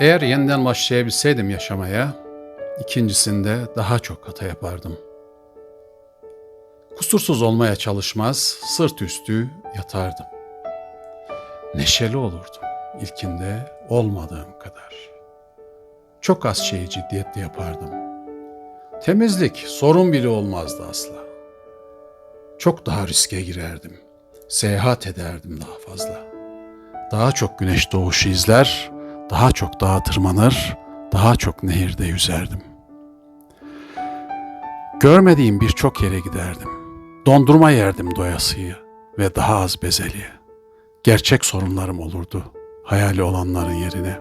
Eğer yeniden başlayabilseydim yaşamaya, ikincisinde daha çok hata yapardım. Kusursuz olmaya çalışmaz, sırt üstü yatardım. Neşeli olurdum ilkinde olmadığım kadar. Çok az şeyi ciddiyetle yapardım. Temizlik sorun bile olmazdı asla. Çok daha riske girerdim. Seyahat ederdim daha fazla. Daha çok güneş doğuşu izler, daha çok dağa tırmanır, daha çok nehirde yüzerdim. Görmediğim birçok yere giderdim. Dondurma yerdim doyasıya ve daha az bezelye. Gerçek sorunlarım olurdu hayali olanların yerine.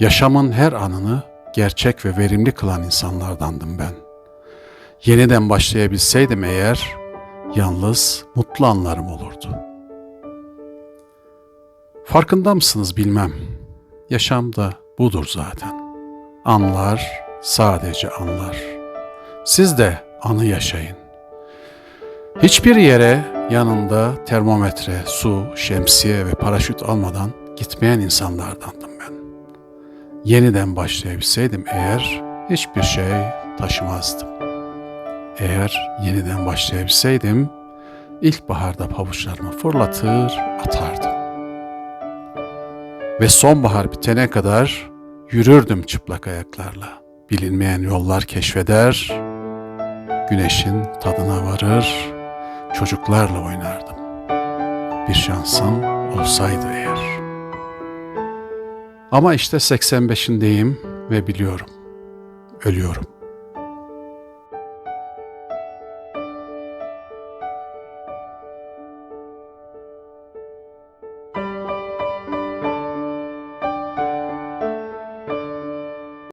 Yaşamın her anını gerçek ve verimli kılan insanlardandım ben. Yeniden başlayabilseydim eğer, yalnız mutlu anlarım olurdu. Farkında mısınız bilmem. Yaşam da budur zaten. Anlar, sadece anlar. Siz de anı yaşayın. Hiçbir yere yanında termometre, su, şemsiye ve paraşüt almadan gitmeyen insanlardandım ben. Yeniden başlayabilseydim eğer hiçbir şey taşımazdım. Eğer yeniden başlayabilseydim ilkbaharda pabuçlarımı fırlatır atardım. Ve sonbahar bitene kadar yürürdüm çıplak ayaklarla. Bilinmeyen yollar keşfeder, güneşin tadına varır, çocuklarla oynardım. Bir şansım olsaydı eğer. Ama işte 85'indeyim ve biliyorum. Ölüyorum.